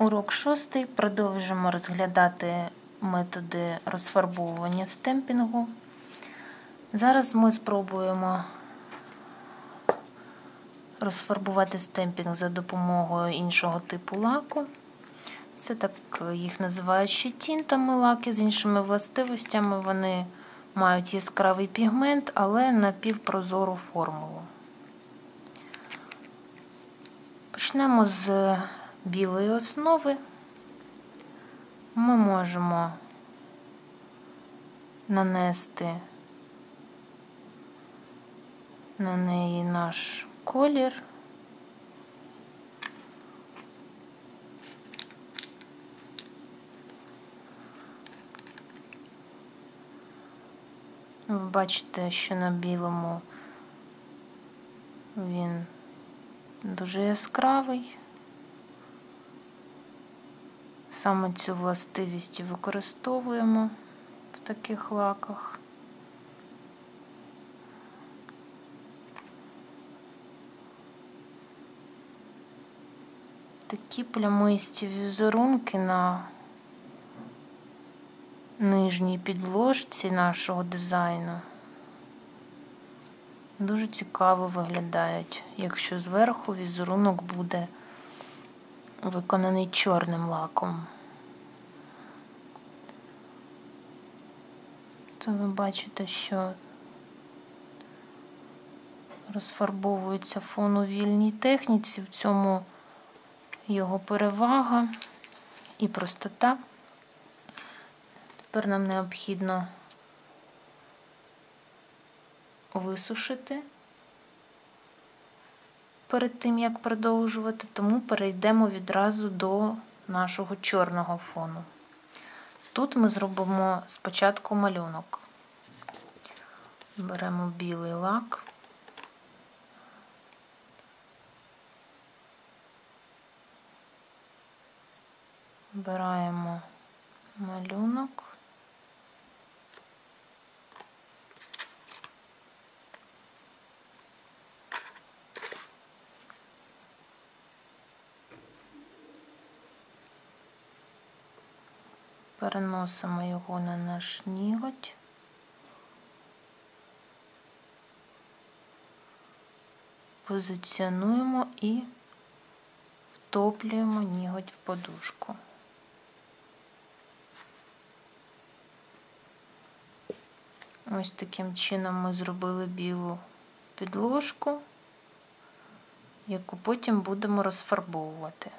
Урок шостий. Продовжимо розглядати методи розфарбовування стемпінгу. Зараз ми спробуємо розфарбувати стемпінг за допомогою іншого типу лаку. Це так їх називають ще тінтами лаки з іншими властивостями. Вони мають яскравий пігмент, але напівпрозору формулу. Почнемо з білої основи. Ми можемо нанести на неї наш колір. Ви бачите, що на білому він дуже яскравий. Саме цю властивість використовуємо в таких лаках. Такі плямисті візерунки на нижній підложці нашого дизайну дуже цікаво виглядають, якщо зверху візерунок буде виконаний чорним лаком. То ви бачите, що розфарбовується фон у вільній техніці, в цьому його перевага і простота. Тепер нам необхідно висушити перед тим, як продовжувати, тому перейдемо відразу до нашого чорного фону. Тут ми зробимо спочатку малюнок. Беремо білий лак. Вбираємо малюнок. Переносимо його на наш ніготь. Позиціонуємо і втоплюємо ніготь в подушку. Ось таким чином ми зробили білу підложку, яку потім будемо розфарбовувати.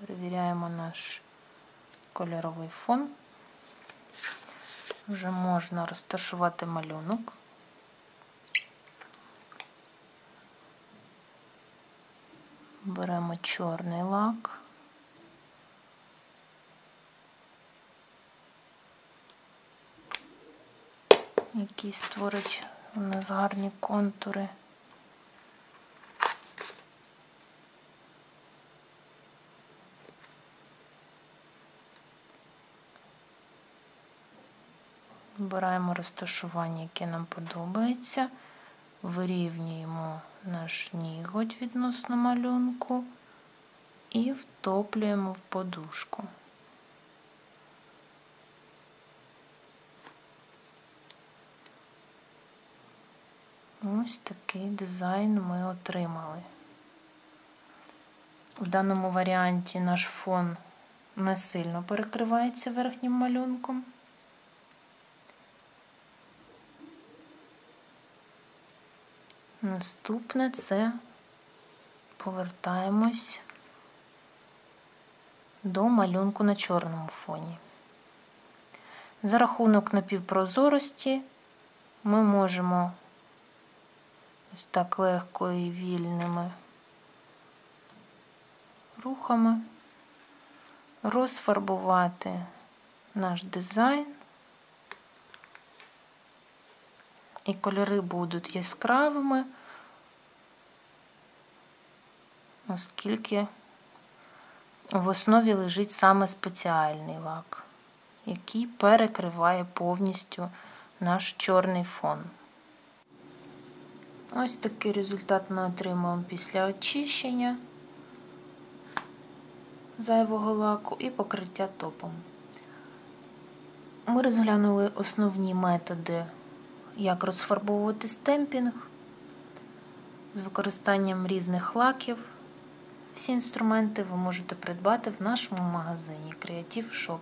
Перевіряємо наш кольоровий фон. Вже можна розташувати малюнок. Беремо чорний лак. Який створить у нас гарні контури. Вибираємо розташування, яке нам подобається, вирівнюємо наш ніготь відносно малюнку і втоплюємо в подушку. Ось такий дизайн ми отримали. В даному варіанті наш фон не сильно перекривається верхнім малюнком. Наступне це повертаємось до малюнку на чорному фоні. За рахунок напівпрозорості ми можемо ось так легко і вільними рухами розфарбувати наш дизайн. І кольори будуть яскравими, оскільки в основі лежить саме спеціальний лак, який перекриває повністю наш чорний фон. Ось такий результат ми отримуємо після очищення. зайвого лаку і покриття топом. Ми розглянули основні методи, як розфарбовувати стемпінг з використанням різних лаків. Всі інструменти ви можете придбати в нашому магазині Creative Shop.